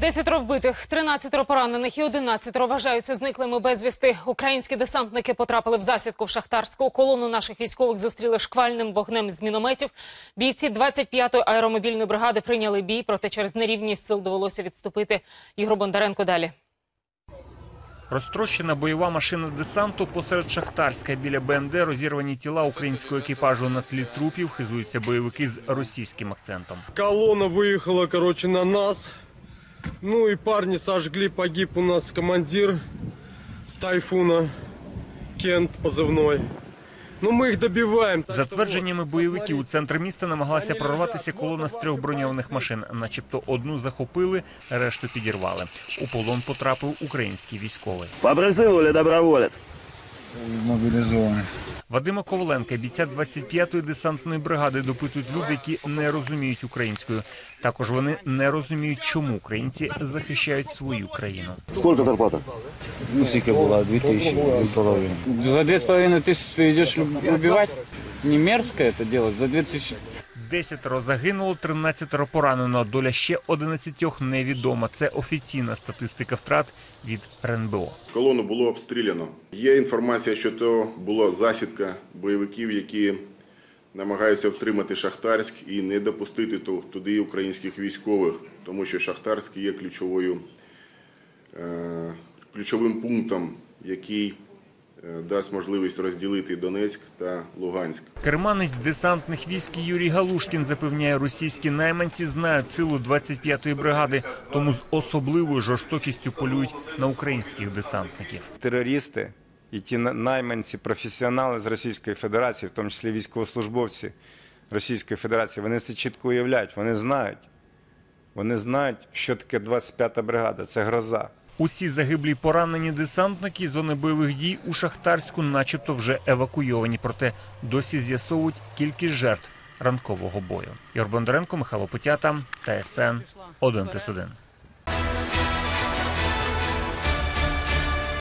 Десятеро вбитих, 13 поранених і 11 вважаються зниклими безвісти. Українські десантники потрапили в засідку в Шахтарську. Колону наших військових зустріли шквальним вогнем з мінометів. Бійці 25-ї аеромобільної бригади прийняли бій, проте через нерівність сил довелося відступити. Ігор Бондаренко далі. Розтрощена бойова машина десанту посеред Шахтарська біля БМД розірвані тіла українського екіпажу на тлі трупів. Хизуються бойовики з російським акцентом. Колонна выехала, короче, на нас. Ну и парни сожгли, погиб у нас командир с Тайфуна, Кент позывной. Ну мы их добиваем. так За что твердженнями вот, бойовиків, у посмотрите. центр міста намагалася Вони прорватися лежать, колона з трьох броньованих машин. Начебто одну захопили, решту підірвали. У полон потрапив український військовий. По призыву или доброволец? мобілізовані. Вадима Коваленка, бійця 25-ї десантної бригади, допитують люди, які не розуміють українською. Також вони не розуміють, чому українці захищають свою країну. Скільки зарплата? Ну, скільки була? Дві тисячі з половиною. За дві з половиною тисячі ти йдеш вбивати? Не мерзко це робити? За дві тисячі 10 загинуло, 13 поранено. Доля ще 11 невідома. Це офіційна статистика втрат від РНБО. Колону було обстріляно. Є інформація, що то була засідка бойовиків, які намагаються втримати Шахтарськ і не допустити туди українських військових, тому що Шахтарськ є ключовою е, ключовим пунктом, який дасть можливість розділити Донецьк та Луганськ. Керманець десантних військ Юрій Галушкін запевняє, російські найманці знають силу 25-ї бригади, тому з особливою жорстокістю полюють на українських десантників. терористи і ті найманці, професіонали з Російської Федерації, в тому числі військовослужбовці Російської Федерації, вони це чітко уявляють, вони знають. Вони знають, що таке 25-та бригада, це гроза. Усі загиблі поранені десантники зони бойових дій у Шахтарську, начебто, вже евакуйовані. Проте досі з'ясовують кількість жертв ранкового бою. Ігор Бондаренко, Михайло Путята, ТСН 1+,1.